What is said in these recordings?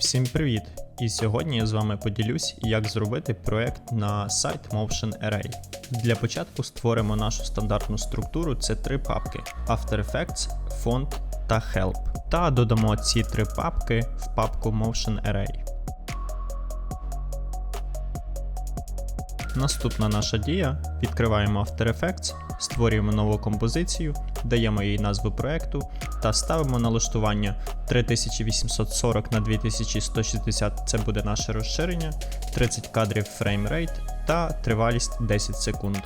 Всім привіт! І сьогодні я з вами поділюсь, як зробити проект на сайт Motion Array. Для початку створимо нашу стандартну структуру, це три папки: After Effects, Font та Help. Та додамо ці три папки в папку Motion Array. Наступна наша дія: відкриваємо After Effects, створюємо нову композицію, даємо їй назву проекту та ставимо налаштування 3840 на 2160 це буде наше розширення, 30 кадрів фреймрейт та тривалість 10 секунд.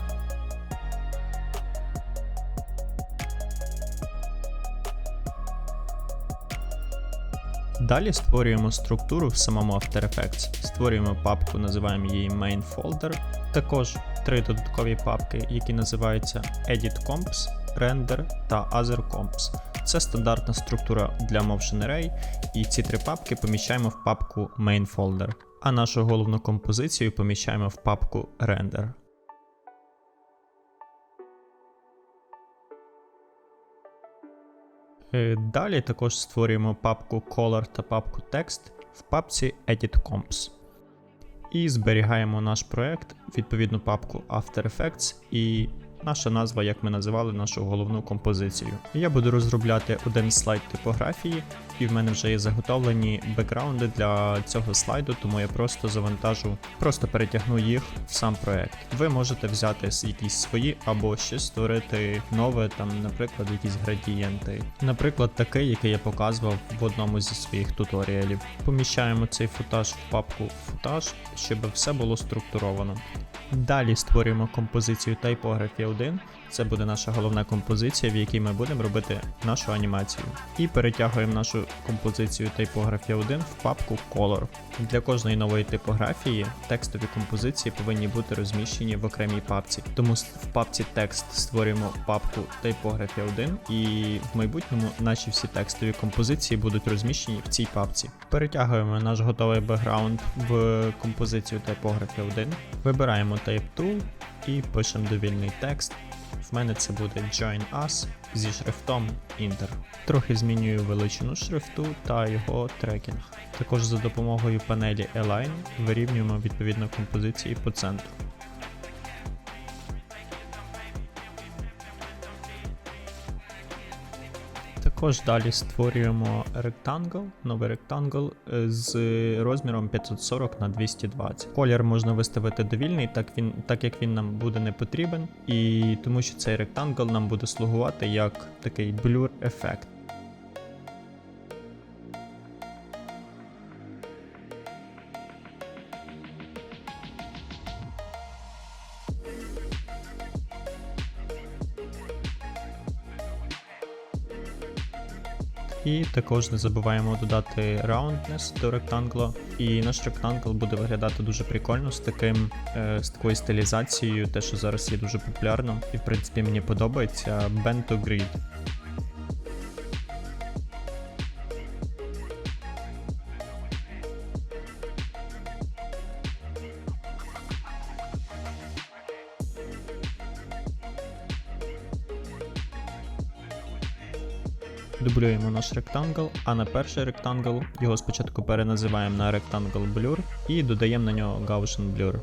Далі створюємо структуру в самому After Effects. Створюємо папку, називаємо її Main Folder. Також три додаткові папки, які називаються Edit Comps, Render та Other Comps. Це стандартна структура для Motion Array, і ці три папки поміщаємо в папку Main Folder, а нашу головну композицію поміщаємо в папку Render. Е, Далі також створюємо папку Color та папку Text в папці Edit Comps. І зберігаємо наш проект, відповідну папку After Effects і наша назва, як ми називали нашу головну композицію. Я буду розробляти один слайд типографії, і в мене вже є заготовлені бекграунди для цього слайду, тому я просто завантажу, просто перетягну їх в сам проект. Ви можете взяти якісь свої або щось створити нове, там, наприклад, якісь градієнти. Наприклад, такий, який я показував в одному зі своїх туторіалів. Поміщаємо цей футаж в папку футаж, щоб все було структуровано. Далі створюємо композицію Typography 1. Це буде наша головна композиція, в якій ми будемо робити нашу анімацію. І перетягуємо нашу композицію Typography 1 в папку Color. Для кожної нової типографії текстові композиції повинні бути розміщені в окремій папці. Тому в папці текст створюємо папку Typography 1 і в майбутньому наші всі текстові композиції будуть розміщені в цій папці. Перетягуємо наш готовий бекграунд в композицію Typography 1, вибираємо Type Tool і пишемо довільний текст. В мене це буде Join Us зі шрифтом Inter. Трохи змінюю величину шрифту та його трекінг. Також за допомогою панелі Align вирівнюємо відповідно композиції по центру. Також далі створюємо Rectangle, новий Rectangle е, з розміром 540 на 220. Колір можна виставити довільний, так він, так як він нам буде не потрібен, і тому що цей Rectangle нам буде слугувати як такий blur ефект. І також не забуваємо додати roundness до ректангла. І наш ректангл буде виглядати дуже прикольно з таким е, з такою стилізацією, те, що зараз є дуже популярно, і в принципі мені подобається Bento Grid. Дублюємо наш ректангл, а на перший ректангл його спочатку переназиваємо на Rectangle Blur і додаємо на нього Gaussian Blur.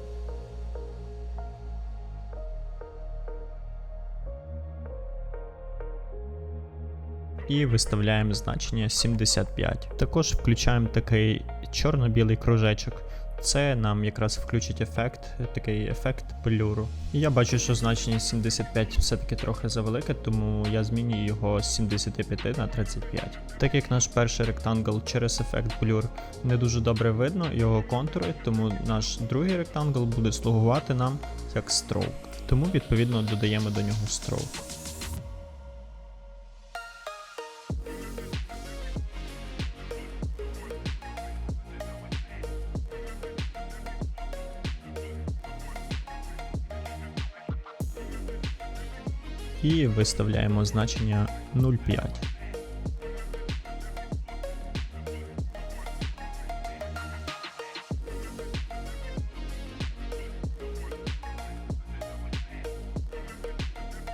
І виставляємо значення 75. Також включаємо такий чорно-білий кружечок. Це нам якраз включить ефект, такий ефект блюру. І я бачу, що значення 75 все-таки трохи завелике, тому я змінюю його з 75 на 35. Так як наш перший ректангл через ефект блюр не дуже добре видно його контури, тому наш другий ректангл буде слугувати нам як stroke. Тому відповідно додаємо до нього stroke. І виставляємо значення 0,5.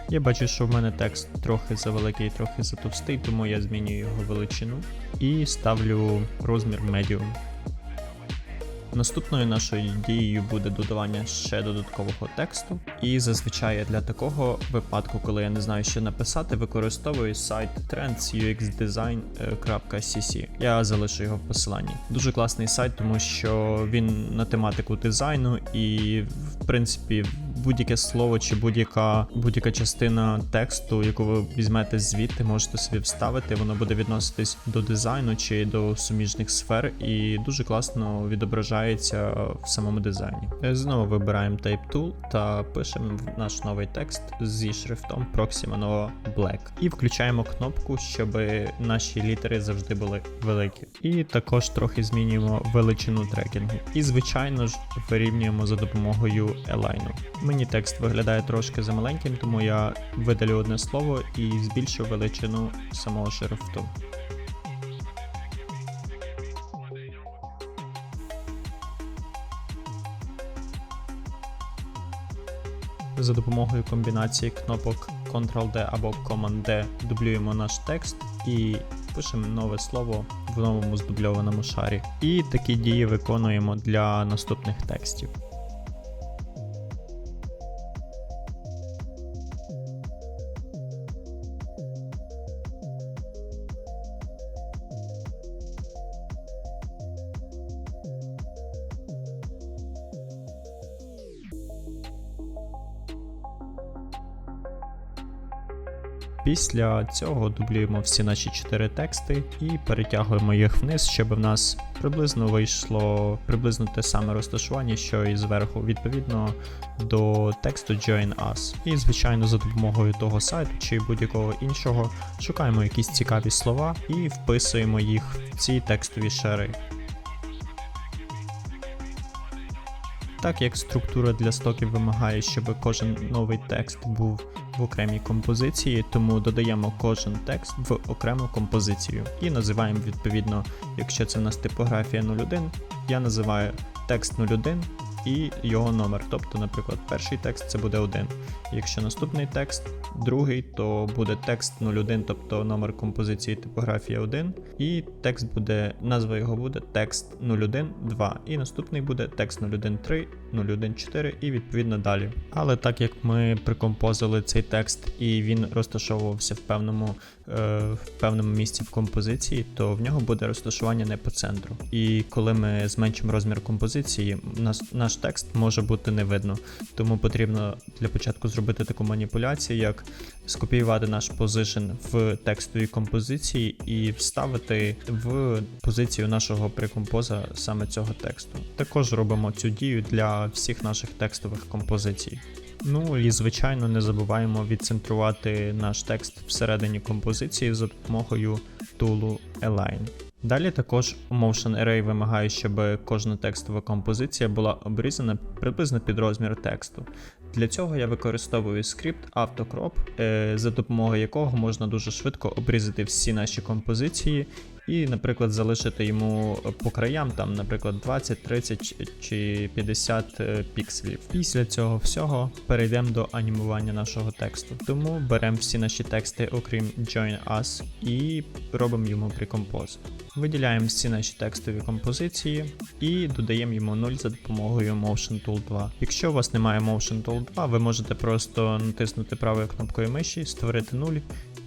Я бачу, що в мене текст трохи завеликий, трохи затовстий, тому я змінюю його величину і ставлю розмір medium. Наступною нашою дією буде додавання ще додаткового тексту. І зазвичай для такого випадку, коли я не знаю, що написати, використовую сайт trendsuxdesign.cc. Я залишу його в посиланні. Дуже класний сайт, тому що він на тематику дизайну і, в принципі, будь-яке слово чи будь-яка будь-яка частина тексту, яку ви візьмете звідти, можете собі вставити. Воно буде відноситись до дизайну чи до суміжних сфер, і дуже класно відображається в самому дизайні. Е, Знову вибираємо Type Tool та пишемо наш новий текст зі шрифтом Proxima Nova Black. І включаємо кнопку, щоб наші літери завжди були великі. І також трохи змінюємо величину трекінгу. І, звичайно ж, вирівнюємо за допомогою елайну. Мені текст виглядає трошки замаленьким, тому я видалю одне слово і збільшу величину самого шрифту. За допомогою комбінації кнопок Ctrl-D або Command-D дублюємо наш текст і пишемо нове слово в новому здубльованому шарі. І такі дії виконуємо для наступних текстів. Після цього дублюємо всі наші чотири тексти і перетягуємо їх вниз, щоб в нас приблизно вийшло приблизно те саме розташування, що і зверху, відповідно до тексту Join Us. І, звичайно, за допомогою того сайту чи будь-якого іншого шукаємо якісь цікаві слова і вписуємо їх в ці текстові шари. Так як структура для стоків вимагає, щоб кожен новий текст був в окремій композиції, тому додаємо кожен текст в окрему композицію і називаємо відповідно, якщо це в нас типографія 01, я називаю текст 01 і його номер. Тобто, наприклад, перший текст це буде 1. Якщо наступний текст другий, то буде текст 01, тобто номер композиції типографія 1, і текст буде, назва його буде текст 012, і наступний буде текст 013, 014 і відповідно далі. Але так як ми прикомпозили цей текст і він розташовувався в певному в певному місці в композиції, то в нього буде розташування не по центру. І коли ми зменшимо розмір композиції, наш, наш текст може бути не видно. Тому потрібно для початку зробити таку маніпуляцію, як скопіювати наш позишн в текстовій композиції і вставити в позицію нашого прикомпоза саме цього тексту. Також робимо цю дію для всіх наших текстових композицій. Ну і звичайно не забуваємо відцентрувати наш текст всередині композиції за допомогою тулу Align. Далі також Motion Array вимагає, щоб кожна текстова композиція була обрізана приблизно під розмір тексту. Для цього я використовую скрипт AutoCrop, е, за допомогою якого можна дуже швидко обрізати всі наші композиції і, наприклад, залишити йому по краям, там, наприклад, 20, 30 чи 50 е, пікселів. Після цього всього перейдемо до анімування нашого тексту. Тому беремо всі наші тексти, окрім Join Us, і робимо йому прикомпоз. Виділяємо всі наші текстові композиції і додаємо йому 0 за допомогою Motion Tool 2. Якщо у вас немає Motion Tool 2, ви можете просто натиснути правою кнопкою миші, створити 0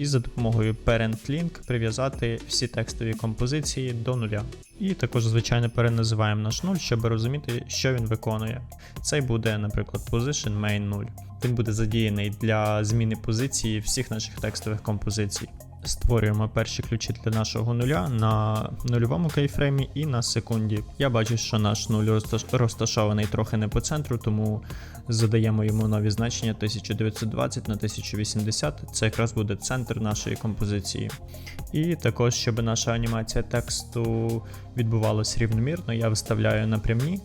і за допомогою Parent Link прив'язати всі текстові композиції до нуля. І також, звичайно, переназиваємо наш 0, щоб розуміти, що він виконує. Цей буде, наприклад, Position Main 0. Він буде задіяний для зміни позиції всіх наших текстових композицій. Створюємо перші ключі для нашого нуля на нульовому кейфреймі і на секунді. Я бачу, що наш нуль розташований трохи не по центру, тому задаємо йому нові значення 1920 на 1080. Це якраз буде центр нашої композиції. І також, щоб наша анімація тексту відбувалася рівномірно, я виставляю напрямні.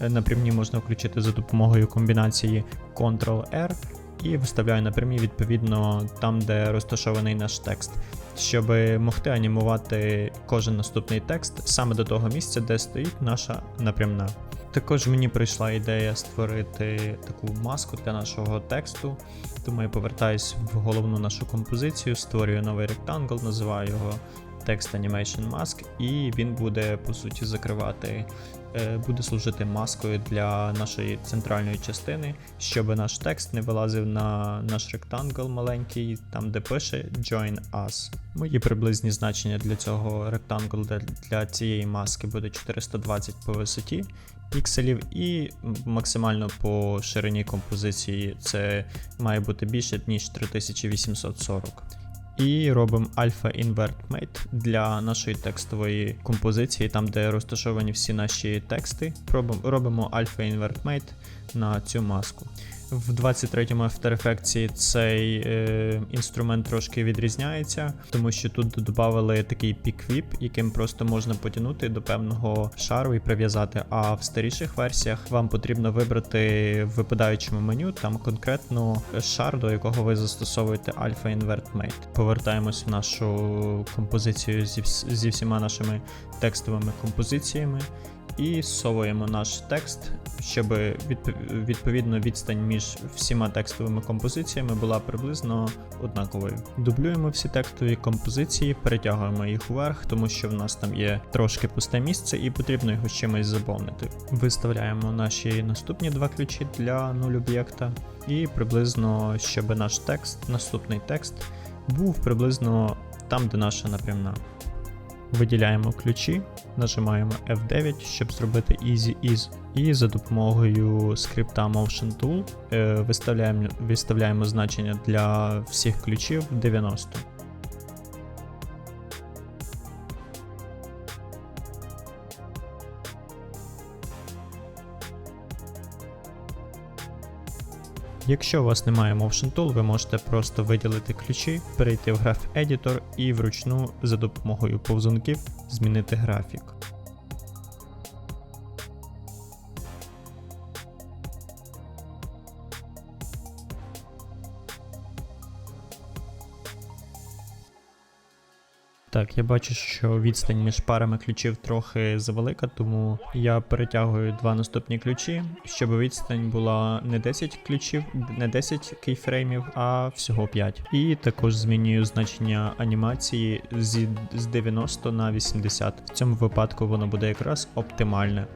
Е, Напрямні можна включити за допомогою комбінації Ctrl-R і виставляю напрямі відповідно там, де розташований наш текст, щоб могти анімувати кожен наступний текст саме до того місця, де стоїть наша напрямна. Також мені прийшла ідея створити таку маску для нашого тексту, тому я повертаюсь в головну нашу композицію, створюю новий ректангл, називаю його Text Animation Mask, і він буде по суті закривати, буде служити маскою для нашої центральної частини, щоб наш текст не вилазив на наш ректангл маленький, там де пише Join Us. Мої приблизні значення для цього ректангл для, для цієї маски буде 420 по висоті пікселів, і максимально по ширині композиції це має бути більше ніж 3840. І робимо Alpha Invert Mate для нашої текстової композиції, там де розташовані всі наші тексти. Робимо Alpha Invert Mate на цю маску. В 23-му After Effects цей е, інструмент трошки відрізняється, тому що тут додавали такий піквіп, яким просто можна потягнути до певного шару і прив'язати. А в старіших версіях вам потрібно вибрати в випадаючому меню там конкретно шар, до якого ви застосовуєте Alpha Invert Mate. Повертаємось в нашу композицію зі, зі всіма нашими текстовими композиціями і совуємо наш текст, щоб відповідно відстань між всіма текстовими композиціями була приблизно однаковою. Дублюємо всі текстові композиції, перетягуємо їх вверх, тому що в нас там є трошки пусте місце і потрібно його чимось заповнити. Виставляємо наші наступні два ключі для нуль об'єкта, і приблизно, щоб наш текст, наступний текст, був приблизно там, де наша напрямна. Виділяємо ключі, нажимаємо F9, щоб зробити Easy Ease. І за допомогою скрипта Motion Tool е, виставляємо, виставляємо значення для всіх ключів 90. Якщо у вас немає Motion Tool, ви можете просто виділити ключі, перейти в Graph Editor і вручну за допомогою повзунків змінити графік. Так, я бачу, що відстань між парами ключів трохи завелика, тому я перетягую два наступні ключі, щоб відстань була не 10 ключів, не 10 кейфреймів, а всього 5. І також змінюю значення анімації з 90 на 80. В цьому випадку воно буде якраз оптимальне.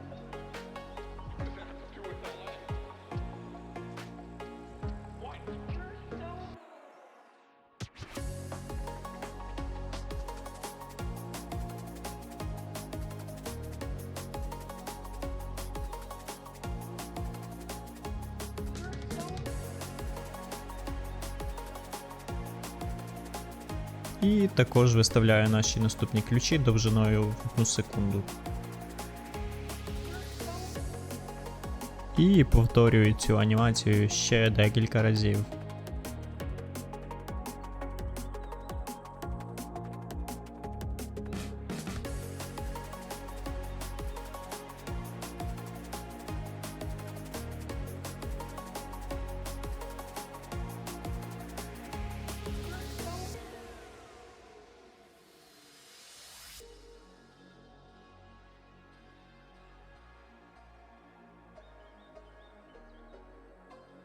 І також виставляю наші наступні ключі довжиною в одну секунду. І повторюю цю анімацію ще декілька разів.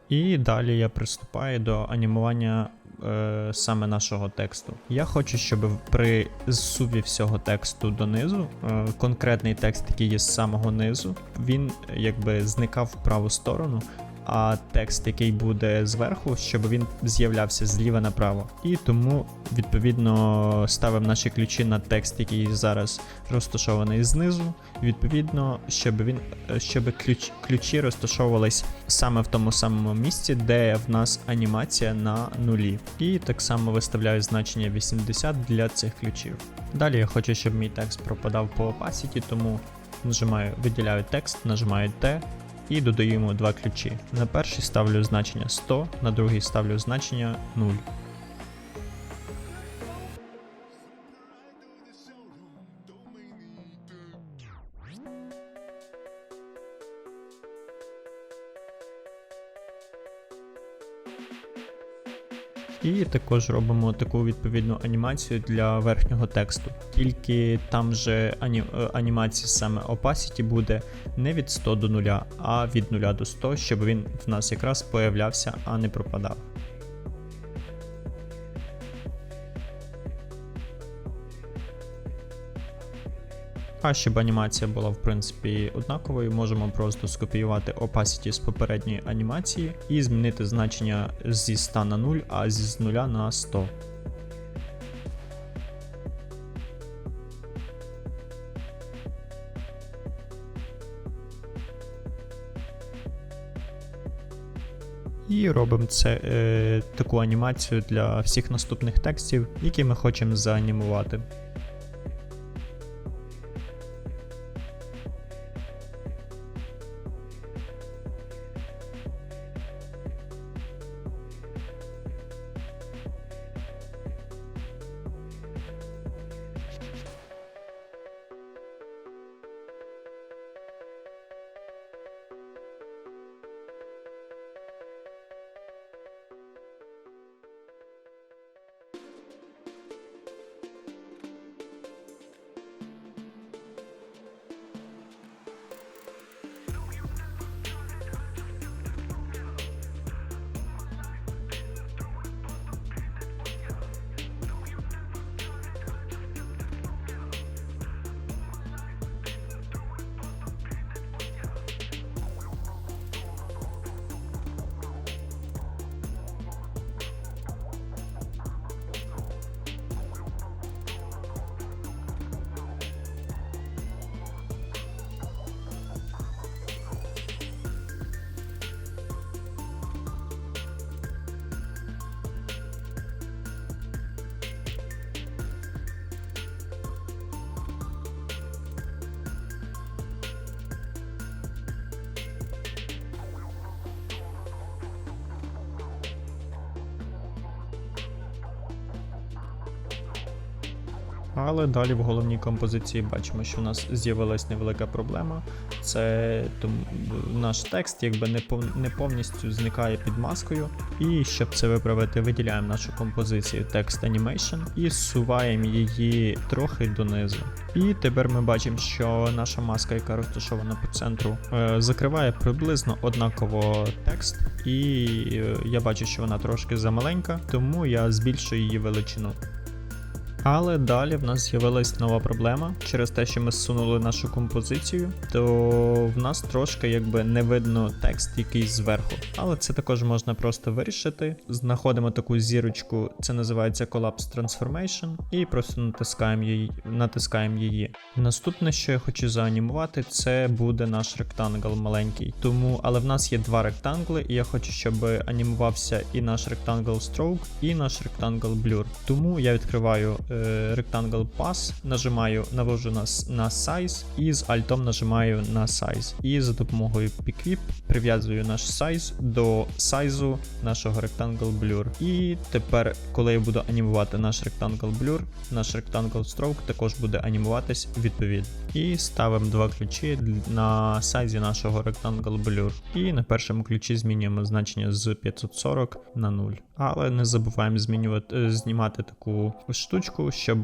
І далі я приступаю до анімування е, саме нашого тексту. Я хочу, щоб при зсуві всього тексту донизу, е, конкретний текст, який є з самого низу, він якби зникав в праву сторону, а текст, який буде зверху, щоб він з'являвся зліва направо. І тому, відповідно, ставимо наші ключі на текст, який зараз розташований знизу. Відповідно, щоб він щоб ключ, ключі розташовувались саме в тому самому місці, де в нас анімація на нулі. І так само виставляю значення 80 для цих ключів. Далі я хочу, щоб мій текст пропадав по opacity, тому нажимаю, виділяю текст, нажимаю T і додаємо два ключі. На перший ставлю значення 100, на другий ставлю значення 0. І також робимо таку відповідну анімацію для верхнього тексту. Тільки там же ані... е, анімація саме opacity буде не від 100 до 0, а від 0 до 100, щоб він в нас якраз появлявся, а не пропадав. А щоб анімація була в принципі однаковою, можемо просто скопіювати opacity з попередньої анімації і змінити значення зі 100 на 0, а зі 0 на 100. І робимо це, е, таку анімацію для всіх наступних текстів, які ми хочемо заанімувати. Але далі в головній композиції бачимо, що в нас з'явилась невелика проблема. Це наш текст якби не, пов, не повністю зникає під маскою. І щоб це виправити, виділяємо нашу композицію Text Animation і зсуваємо її трохи донизу. І тепер ми бачимо, що наша маска, яка розташована по центру, е, закриває приблизно однаково текст. І е, я бачу, що вона трошки замаленька, тому я збільшую її величину. Але далі в нас з'явилась нова проблема через те, що ми зсунули нашу композицію, то в нас трошки якби не видно текст якийсь зверху. Але це також можна просто вирішити. Знаходимо таку зірочку, це називається Collapse Transformation, і просто натискаємо її. натискаємо її. Наступне, що я хочу заанімувати, це буде наш ректангл маленький. Тому, але в нас є два ректангли, і я хочу, щоб анімувався і наш ректангл Stroke, і наш ректангл Blur. Тому я відкриваю Rectangle Pass, нажимаю, навожу на, на Size і з Alt нажимаю на Size. І за допомогою Pickwhip прив'язую наш size до сайзу нашого Rectangle Blur. І тепер, коли я буду анімувати наш Rectangle Blur, наш Rectangle Stroke також буде анімуватись відповідно. І ставимо два ключі на сайзі нашого Rectangle Blur. І на першому ключі змінюємо значення з 540 на 0. Але не забуваємо змінювати, е, знімати таку штучку, щоб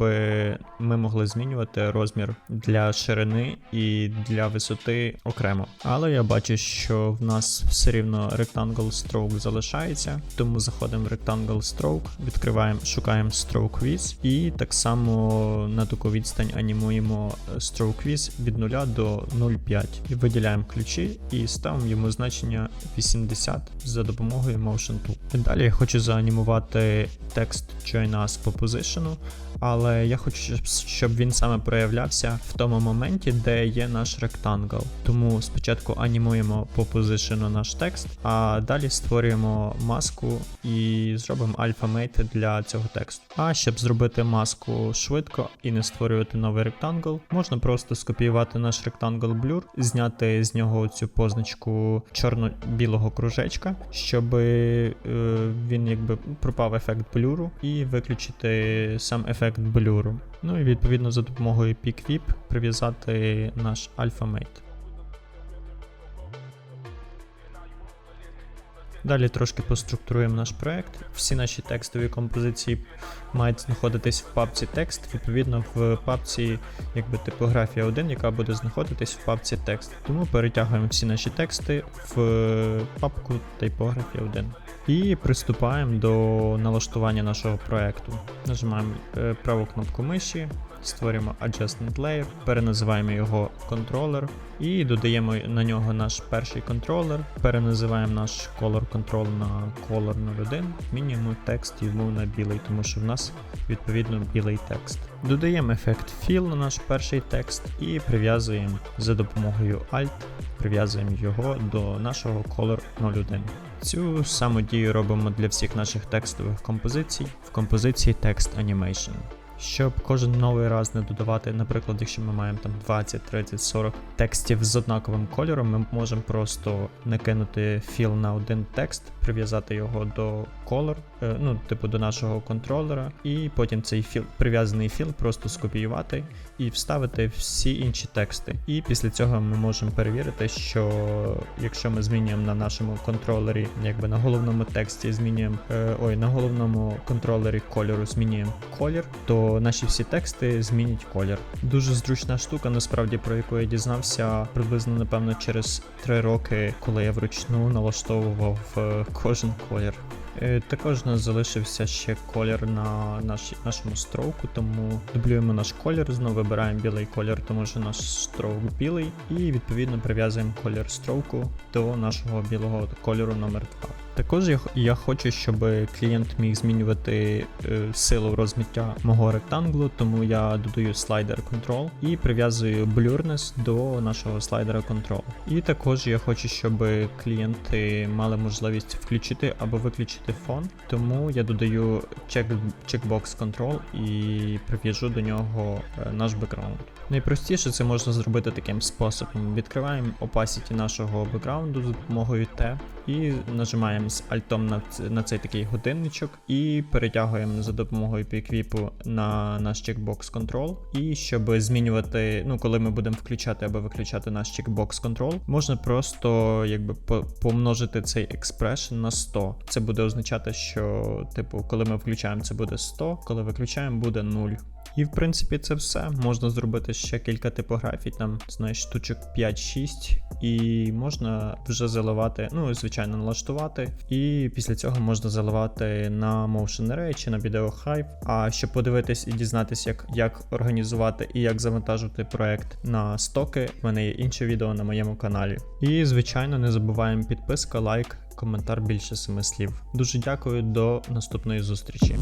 ми могли змінювати розмір для ширини і для висоти окремо. Але я бачу, що в нас все рівно Rectangle Stroke залишається, тому заходимо в Rectangle Stroke, відкриваємо, шукаємо Stroke Width і так само на таку відстань анімуємо Stroke Width від 0 до 0,5. І виділяємо ключі і ставимо йому значення 80 за допомогою Motion Tool. Далі я хочу заанімувати текст Join Us по позишену, але я хочу, щоб, він саме проявлявся в тому моменті, де є наш ректангл. Тому спочатку анімуємо по позишену наш текст, а далі створюємо маску і зробимо альфа-мейт для цього тексту. А щоб зробити маску швидко і не створювати новий ректангл, можна просто скопіювати наш ректангл Blur, зняти з нього цю позначку чорно-білого кружечка, щоб е, він якби пропав ефект блюру, і виключити сам ефект блюру. Ну і відповідно за допомогою PickWhip прив'язати наш альфа-мейт. Далі трошки поструктуруємо наш проект. Всі наші текстові композиції мають знаходитись в папці текст, відповідно в папці якби типографія 1, яка буде знаходитись в папці текст. Тому перетягуємо всі наші тексти в папку типографія 1. І приступаємо до налаштування нашого проекту. Нажимаємо е, праву кнопку миші, створюємо Adjustment Layer, переназиваємо його контролер і додаємо на нього наш перший контролер, переназиваємо наш Color Control на Color 01, змінюємо текст йому на білий, тому що в нас відповідно білий текст. Додаємо ефект Fill на наш перший текст і прив'язуємо за допомогою Alt, прив'язуємо його до нашого Color 01. Цю саму дію робимо для всіх наших текстових композицій в композиції Text Animation. Щоб кожен новий раз не додавати, наприклад, якщо ми маємо там 20, 30, 40 текстів з однаковим кольором, ми можемо просто накинути філ на один текст, прив'язати його до color, е, ну, типу до нашого контролера, і потім цей філ, прив'язаний філ просто скопіювати і вставити всі інші тексти. І після цього ми можемо перевірити, що якщо ми змінюємо на нашому контролері, якби на головному тексті змінюємо, е, ой, на головному контролері кольору змінюємо колір, то наші всі тексти змінять колір. Дуже зручна штука, насправді про яку я дізнався приблизно, напевно, через 3 роки, коли я вручну налаштовував е, кожен колір. Е, Також у нас залишився ще колір на наші, нашому строуку, тому дублюємо наш колір, знову вибираємо білий колір, тому що наш строук білий, і відповідно прив'язуємо колір строуку до нашого білого кольору номер 2. Також я, я хочу, щоб клієнт міг змінювати е, силу розмиття мого ректанглу, тому я додаю слайдер Control і прив'язую Blurriness до нашого слайдера Control. І також я хочу, щоб клієнти мали можливість включити або виключити фон, тому я додаю check, checkbox Control і прив'яжу до нього е, наш бекграунд. Найпростіше це можна зробити таким способом. Відкриваємо opacity нашого бекграунду за допомогою T і нажимаємо з альтом на, на цей такий годинничок і перетягуємо за допомогою піквіпу на наш чекбокс контрол. І щоб змінювати, ну коли ми будемо включати або виключати наш чекбокс контрол, можна просто якби по- помножити цей експрешн на 100. Це буде означати, що типу, коли ми включаємо, це буде 100, коли виключаємо, буде 0. І в принципі це все. Можна зробити ще кілька типографій, там, знаєш, штучок 5-6, і можна вже заливати, ну, звичайно, налаштувати. І після цього можна заливати на Motion Array чи на Video Hive. А щоб подивитись і дізнатись, як, як організувати і як завантажувати проект на стоки, в мене є інше відео на моєму каналі. І, звичайно, не забуваємо підписка, лайк, коментар більше семи слів. Дуже дякую, до наступної зустрічі.